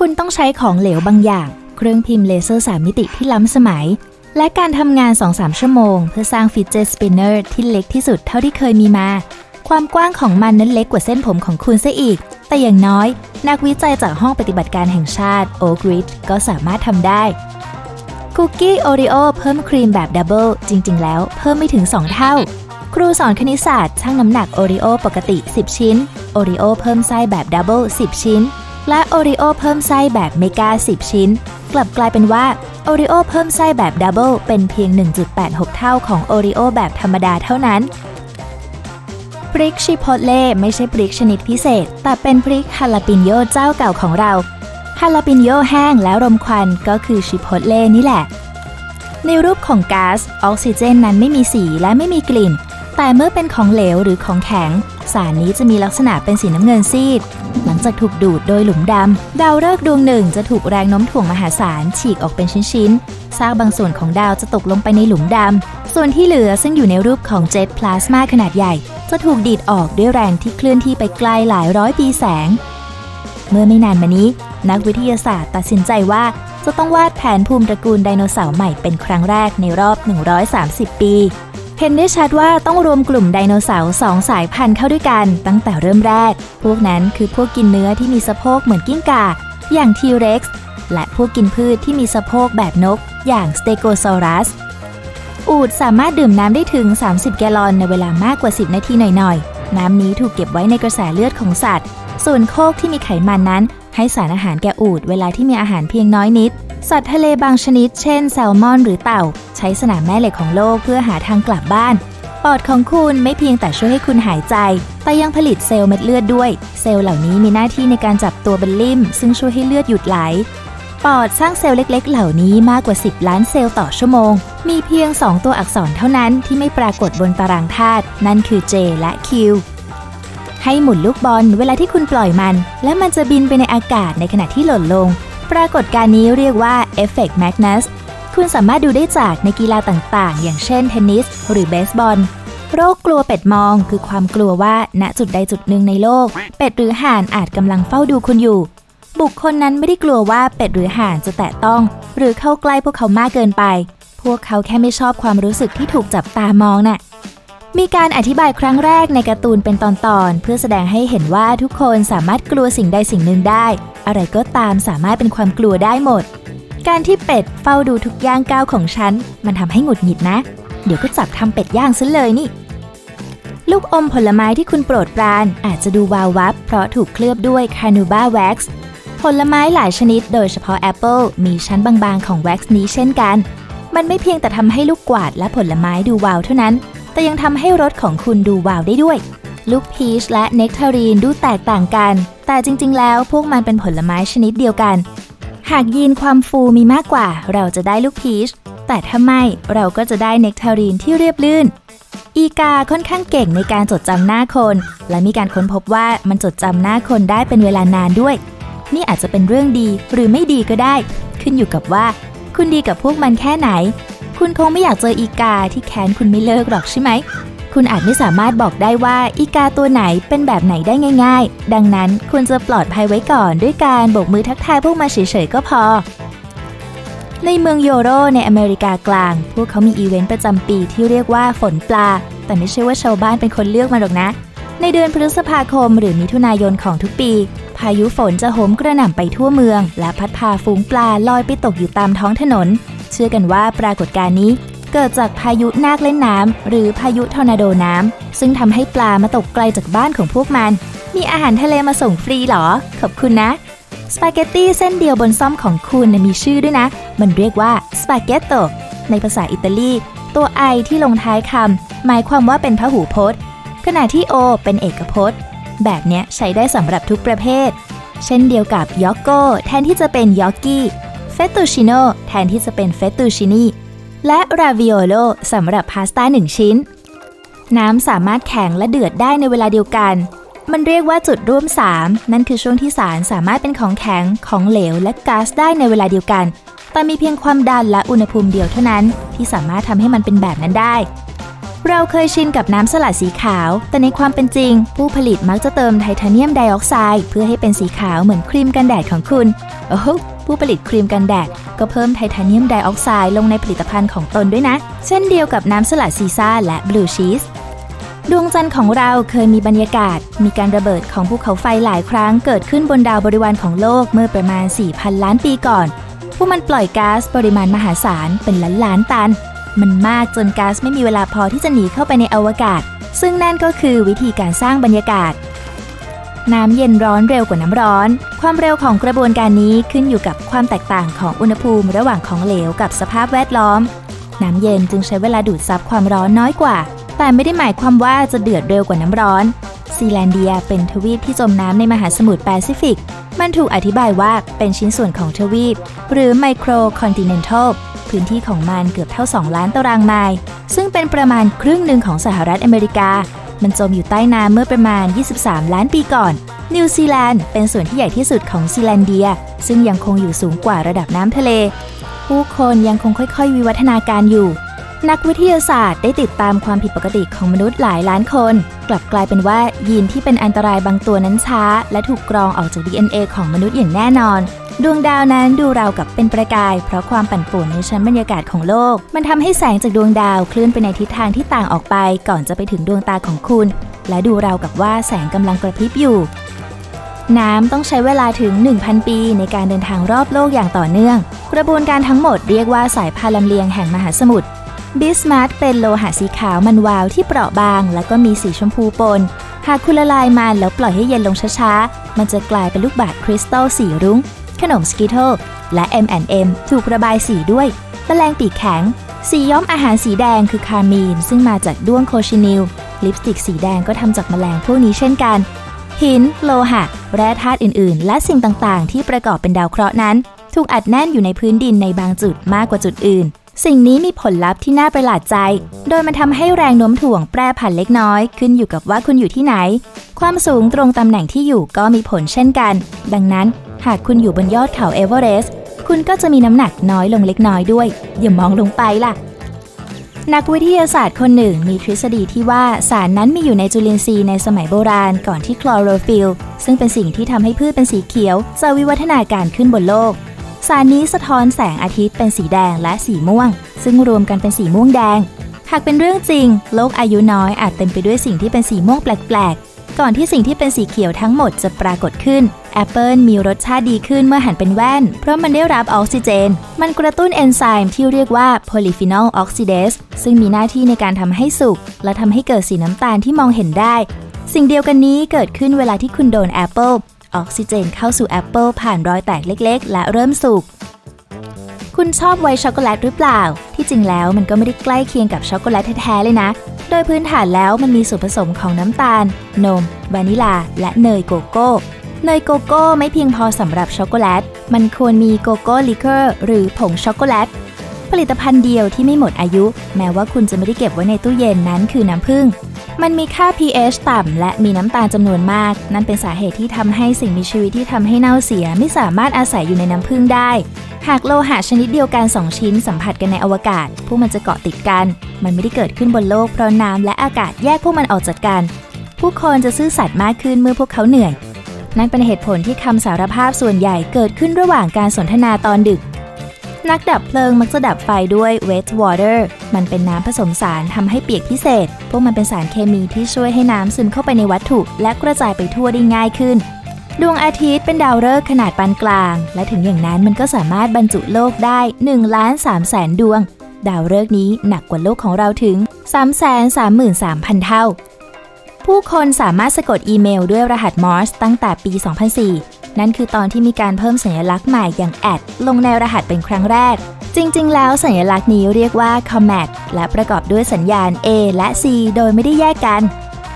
คุณต้องใช้ของเหลวบางอย่าง เครื่องพิมพ์เลเซอร์3มิติที่ล้ำสมัย และการทำงาน 2-3 ชั่วโมง เพื่อสร้างฟิตเจตสปินเนอร์ที่เล็กที่สุดเท่าที่เคยมีมา ความกว้างของมันนั้นเล็กกว่าเส้นผมของคุณซะอีก แต่อย่างน้อย นักวิจัยจากห้องปฏิบัติการแห่งชาติ Oak Ridge ก็สามารถทำได้คุกกี้โอริโอเพิ่มครีมแบบดับเบิลจริง ๆ แล้วเพิ่มไม่ถึง 2 เท่า ครูสอนคณิตศาสตร์ชั่งน้ำหนักโอริโอปกติ 10 ชิ้นโอริโอเพิ่มไส้แบบดับเบิล10 ชิ้น และโอริโอเพิ่มไส้แบบเมกา10 ชิ้น กลับกลายเป็นว่าโอริโอเพิ่มไส้แบบดับเบิลเป็นเพียง 1.86 เท่าของโอริโอแบบธรรมดาเท่านั้นพริกชิโพเล่ไม่ใช่พริกชนิดพิเศษ แต่เป็นพริกฮาลาปิโยเจ้าเก่าของเราฮาลาปิโยแห้งแล้วรมควันก็คือชิโพเล่นี่แหละ ในรูปของก๊าซออกซิเจนนั้นไม่มีสีและไม่มีกลิ่น แต่เมื่อเป็นของเหลวหรือของแข็ง สารนี้จะมีลักษณะเป็นสีน้ำเงินซีด งจากถูกดูดโดยหลุมดำ ดาวฤกษ์ดวงหนึ่งจะถูกแรงโน้มถ่วงมหาศาลฉีกออกเป็นชิ้นๆซากบางส่วนของดาวจะตกลงไปในหลุมดำ ส่วนที่เหลือซึ่งอยู่ในรูปของเจ็ตพลาสมาขนาดใหญ่ จะถูกดีดออกด้วยแรงที่เคลื่อนที่ไปไกลหลายร้อยปีแสง เมื่อไม่นานมานี้ นักวิทยาศาสตร์ตัดสินใจว่าจะต้องวาดแผนภูมิตระกูลไดโนเสาร์ใหม่เป็นครั้งแรกในรอบ 130 ปี เห็นได้ชัดว่าต้องรวมกลุ่มไดโนเสาร์สองสายพันธุ์เข้าด้วยกันตั้งแต่เริ่มแรก พวกนั้นคือพวกกินเนื้อที่มีสะโพกเหมือนกิ้งก่า อย่างทีเร็กซ์และพวกกินพืชที่มีสะโพกแบบนก อย่างสเตโกซอรัส อูดสามารถดื่มน้ำได้ถึง 30 แกลลอนในเวลามากกว่า 10 นาทีหน่อยๆ น้ำนี้ถูกเก็บไว้ในกระแสเลือดของสัตว์ ส่วนโคกที่มีไขมันนั้น ให้สารอาหารแก่อูดเวลาที่มีอาหารเพียงน้อยนิด สัตว์ทะเลบางชนิด เช่นแซลมอนหรือเต่า ใช้สนามแม่เหล็กของโลกเพื่อหาทางกลับบ้าน ปอดของคุณไม่เพียงแต่ช่วยให้คุณหายใจ แต่ยังผลิตเซลล์เม็ดเลือดด้วย เซลล์เหล่านี้มีหน้าที่ในการจับตัวเป็นลิ่ม ซึ่งช่วยให้เลือดหยุดไหล ปอดสร้างเซลล์เล็ก ๆ เหล่านี้มากกว่า 10 ล้านเซลล์ต่อชั่วโมง มีเพียง 2 ตัวอักษรเท่านั้นที่ไม่ปรากฏบนตารางธาตุ นั่นคือ J และ Q ให้หมุนลูกบอลเวลาที่คุณปล่อยมัน และมันจะบินไปในอากาศในขณะที่หล่นลง ปรากฏการณ์นี้เรียกว่า Effect Magnus คุณสามารถดูได้จากในกีฬาต่างๆ อย่างเช่นเทนนิส หรือเบสบอล โรคกลัวเป็ดมองคือความกลัวว่าณจุดใดจุดหนึ่งในโลก เป็ดหรือห่านอาจกำลังเฝ้าดูคุณอยู่ บุคคลนั้นไม่ได้กลัวว่าเป็ดหรือห่านจะแตะต้อง หรือเข้าใกล้พวกเขามากเกินไป พวกเขาแค่ไม่ชอบความรู้สึกที่ถูกจับตามองน่ะมีการอธิบายครั้งแรกในการ์ตูนเป็นตอนๆ เพื่อแสดงให้เห็นว่าทุกคนสามารถกลัวสิ่งใดสิ่งหนึ่งได้ อะไรก็ตามสามารถเป็นความกลัวได้หมด การที่เป็ดเฝ้าดูทุกย่างก้าวของฉัน มันทำให้หงุดหงิดนะ เดี๋ยวก็จับทำเป็ดย่างซะเลยนี่ ลูกอมผลไม้ที่คุณโปรดปรานอาจจะดูวาววับ เพราะถูกเคลือบด้วยคานูบาแว็กซ์ผลไม้หลายชนิดโดยเฉพาะแอปเปิลมีชั้นบางๆของแว็กซ์นี้เช่นกัน มันไม่เพียงแต่ทำให้ลูกกวาดและผลไม้ดูวาวเท่านั้น แต่ยังทำให้รสของคุณดูวาวได้ด้วย ลูกพีชและเนกทารีนดูแตกต่างกัน แต่จริง ๆ แล้วพวกมันเป็นผลไม้ชนิดเดียวกัน หากยีนความฟูมีมากกว่าเราจะได้ลูกพีช แต่ถ้าไม่เราก็จะได้เนกทารีนที่เรียบลื่น อีกาค่อนข้างเก่งในการจดจำหน้าคน และมีการค้นพบว่ามันจดจำหน้าคนได้เป็นเวลานานด้วย นี่อาจจะเป็นเรื่องดีหรือไม่ดีก็ได้ ขึ้นอยู่กับว่า คุณดีกับพวกมันแค่ไหน คุณคงไม่อยากเจออีกาที่แค้นคุณไม่เลิกหรอกใช่ไหม คุณอาจไม่สามารถบอกได้ว่าอีกาตัวไหนเป็นแบบไหนได้ง่าย ๆ ดังนั้นคุณจะปลอดภัยไว้ก่อนด้วยการโบกมือทักทายพวกมันเฉยๆก็พอ ในเมืองโยโรในอเมริกากลาง พวกเขามีอีเวนต์ประจำปีที่เรียกว่าฝนปลา แต่ไม่ใช่ว่าชาวบ้านเป็นคนเลือกมันหรอกนะ ในเดือนพฤษภาคมหรือมิถุนายนของทุกปี พายุฝนจะโหมกระหน่ำไปทั่วเมือง และพัดพาฝูงปลาลอยไปตกอยู่ตามท้องถนน เชื่อกันว่าปรากฏการณ์นี้ เกิดจากพายุนาคเล่นน้ำหรือพายุทอร์นาโดน้ำซึ่งทำให้ปลามาตกไกลจากบ้านของพวกมัน มีอาหารทะเลมาส่งฟรีหรอ ขอบคุณนะสปาเกตตี้เส้นเดียวบนซ่อมของคุณมีชื่อด้วยนะ มันเรียกว่าสปาเกตโตในภาษาอิตาลี ตัวไอที่ลงท้ายคำหมายความว่าเป็นพหูพจน์ ขณะที่โอเป็นเอกพจน์ แบบเนี้ยใช้ได้สำหรับทุกประเภท เช่นเดียวกับยอกโกแทนที่จะเป็นยอกกี้เฟตตูชิโนแทนที่จะเป็นเฟตตูชินี และราวิโอโลสำหรับพาสต้าหนึ่งชิ้น น้ำสามารถแข็งและเดือดได้ในเวลาเดียวกัน มันเรียกว่าจุดร่วม 3 นั่นคือช่วงที่สารสามารถเป็นของแข็ง ของเหลว และก๊าซได้ในเวลาเดียวกัน แต่มีเพียงความดันและอุณหภูมิเดียวเท่านั้น ที่สามารถทำให้มันเป็นแบบนั้นได้ เราเคยชินกับน้ำสลัดสีขาว แต่ในความเป็นจริง ผู้ผลิตมักจะเติมไทเทเนียมไดออกไซด์เพื่อให้เป็นสีขาวเหมือนครีมกันแดดของคุณ โอ้โหผู้ผลิตครีมกันแดด ก็เพิ่มไทเทเนียมไดออกไซด์ลงในผลิตภัณฑ์ของตนด้วยนะ เช่นเดียวกับน้ำสลัดซีซ่าและบลูชีสดวงจันทร์ของเราเคยมีบรรยากาศ มีการระเบิดของภูเขาไฟหลายครั้งเกิดขึ้นบนดาวบริวารของโลกเมื่อประมาณ 4,000 ล้านปีก่อนพวกมันปล่อยก๊าซปริมาณมหาศาลเป็นล้านล้านตัน มันมากจนก๊าซไม่มีเวลาพอที่จะหนีเข้าไปในอวกาศ ซึ่งนั่นก็คือวิธีการสร้างบรรยากาศ น้ำเย็นร้อนเร็วกว่าน้ำร้อน ความเร็วของกระบวนการนี้ขึ้นอยู่กับความแตกต่างของอุณหภูมิระหว่างของเหลวกับสภาพแวดล้อม น้ำเย็นจึงใช้เวลาดูดซับความร้อนน้อยกว่า แต่ไม่ได้หมายความว่าจะเดือดเร็วกว่าน้ำร้อน ซีแลนเดียเป็นทวีปที่จมน้ำในมหาสมุทรแปซิฟิก มันถูกอธิบายว่าเป็นชิ้นส่วนของทวีป หรือไมโครคอนติเนนทัลพื้นที่ของมันเกือบเท่า 2 ล้านตารางไมล์ ซึ่งเป็นประมาณครึ่งหนึ่งของสหรัฐอเมริกา มันจมอยู่ใต้น้ำเมื่อประมาณ 23 ล้านปีก่อน นิวซีแลนด์เป็นส่วนที่ใหญ่ที่สุดของซีแลนเดีย ซึ่งยังคงอยู่สูงกว่าระดับน้ำทะเล ผู้คนยังคงค่อยๆ วิวัฒนาการอยู่ นักวิทยาศาสตร์ได้ติดตามความผิดปกติของมนุษย์หลายล้านคน กลับกลายเป็นว่ายีนที่เป็นอันตรายบางตัวนั้นช้า และถูกกรองออกจาก DNA ของมนุษย์อย่างแน่นอน ดวงดาวนั้นดูราวกับเป็นประกาย เพราะความปั่นป่วนในชั้นบรรยากาศของโลก มันทำให้แสงจากดวงดาวเคลื่อนไปในทิศทางที่ต่างออกไป ก่อนจะไปถึงดวงตาของคุณ และดูราวกับว่าแสงกำลังกระพริบอยู่ น้ำต้องใช้เวลาถึง 1,000 ปีในการเดินทางรอบโลกอย่างต่อเนื่อง กระบวนการทั้งหมดเรียกว่าสายพานลำเลียงแห่งมหาสมุทรบิสมาร์ทเป็นโลหะสีขาวมันวาวที่เปราะบาง และก็มีสีชมพูปน หากคุณละลายมันแล้วปล่อยให้เย็นลงช้าๆ มันจะกลายเป็นลูกบาศก์คริสตัลสีรุง้ง ขนมสกิทเทิลและ M&M ถูกระบายสีด้วยแมลงปีกแข็ง สีย้อมอาหารสีแดงคือคามีน ซึ่งมาจากด้วงโคชินิล ลิปสติกสีแดงก็ทำจากแมลงพวกนี้เช่นกัน หิน โลหะ แร่ธาตุอื่น ๆ และสิ่งต่าง ๆ ที่ประกอบเป็นดาวเคราะห์นั้น ถูกอัดแน่นอยู่ในพื้นดินในบางจุดมากกว่าจุดอื่น สิ่งนี้มีผลลัพธ์ที่น่าประหลาดใจ โดยมันทำให้แรงโน้มถ่วงแปรผันเล็กน้อย ขึ้นอยู่กับว่าคุณอยู่ที่ไหน ความสูงตรงตำแหน่งที่อยู่ก็มีผลเช่นกัน ดังนั้น หากคุณอยู่บนยอดเขาเอเวอเรสต์คุณก็จะมีน้ำหนักน้อยลงเล็กน้อยด้วย อย่ามองลงไปล่ะ นักวิทยาศาสตร์คนหนึ่งมีทฤษฎีที่ว่าสารนั้นมีอยู่ในจุลินทรีย์ในสมัยโบราณก่อนที่คลอโรฟิลซึ่งเป็นสิ่งที่ทำให้พืชเป็นสีเขียว จะวิวัฒนาการขึ้นบนโลก สารนี้สะท้อนแสงอาทิตย์เป็นสีแดงและสีม่วง ซึ่งรวมกันเป็นสีม่วงแดง หากเป็นเรื่องจริง โลกอายุน้อยอาจเต็มไปด้วยสิ่งที่เป็นสีม่วงแปลก ก่อนที่สิ่งที่เป็นสีเขียวทั้งหมดจะปรากฏขึ้นแอปเปิลมีรสชาติดีขึ้นเมื่อหันเป็นแว่น เพราะมันได้รับออกซิเจน มันกระตุ้นเอนไซม์ที่เรียกว่า polyphenol oxidase ซึ่งมีหน้าที่ในการทำให้สุก และทำให้เกิดสีน้ำตาลที่มองเห็นได้ สิ่งเดียวกันนี้เกิดขึ้นเวลาที่คุณโดนแอปเปิลออกซิเจนเข้าสู่แอปเปิลผ่านรอยแตกเล็ก ๆ และเริ่มสุก คุณชอบไวช็อกโกแลตหรือเปล่า ที่จริงแล้วมันก็ไม่ได้ใกล้เคียงกับช็อกโกแลตแท้ๆเลยนะ โดยพื้นฐานแล้วมันมีส่วนผสมของน้ำตาล นม วานิลา และเนยโกโก้เนยโกโก้ไม่เพียงพอสำหรับช็อกโกแลต มันควรมีโกโก้ลิเกอร์หรือผงช็อกโกแลต ผลิตภัณฑ์เดียวที่ไม่หมดอายุ แม้ว่าคุณจะไม่ได้เก็บไว้ในตู้เย็นนั้นคือน้ำผึ้ง มันมีค่า pH ต่ำ และมีน้ำตาลจำนวนมาก นั่นเป็นสาเหตุที่ทำให้สิ่งมีชีวิตที่ทำให้เน่าเสีย ไม่สามารถอาศัยอยู่ในน้ำผึ้งได้ หากโลหะชนิดเดียวกัน 2 ชิ้นสัมผัสกันในอวกาศ พวกมันจะเกาะติดกัน มันไม่ได้เกิดขึ้นบนโลกเพราะน้ำและอากาศแยกพวกมันออกจากกัน ผู้คนจะซื่อสัตย์มากขึ้นเมื่อพวกเขาเหนื่อย นั่นเป็นเหตุผลที่คำสารภาพส่วนใหญ่เกิดขึ้นระหว่างการสนทนาตอนดึก นักดับเพลิงมักจะดับไฟด้วย wet water มันเป็นน้ำผสมสารทำให้เปียกพิเศษ พวกมันเป็นสารเคมีที่ช่วยให้น้ำซึมเข้าไปในวัตถุ และกระจายไปทั่วได้ง่ายขึ้น ดวงอาทิตย์เป็นดาวฤกษ์ขนาดปานกลาง และถึงอย่างนั้นมันก็สามารถบรรจุโลกได้1ล้าน3แสนดวง ดาวฤกษ์นี้หนักกว่าโลกของเราถึง333,000 เท่า ผู้คนสามารถสะกดอีเมลด้วยรหัสมอร์สตั้งแต่ปี 2004 นั่นคือตอนที่มีการเพิ่มสัญลักษณ์ใหม่อย่างแอดลงในรหัสเป็นครั้งแรก จริง ๆ แล้วสัญลักษณ์นี้เรียกว่า Comet และประกอบด้วยสัญญาณ A และ C โดยไม่ได้แยกกัน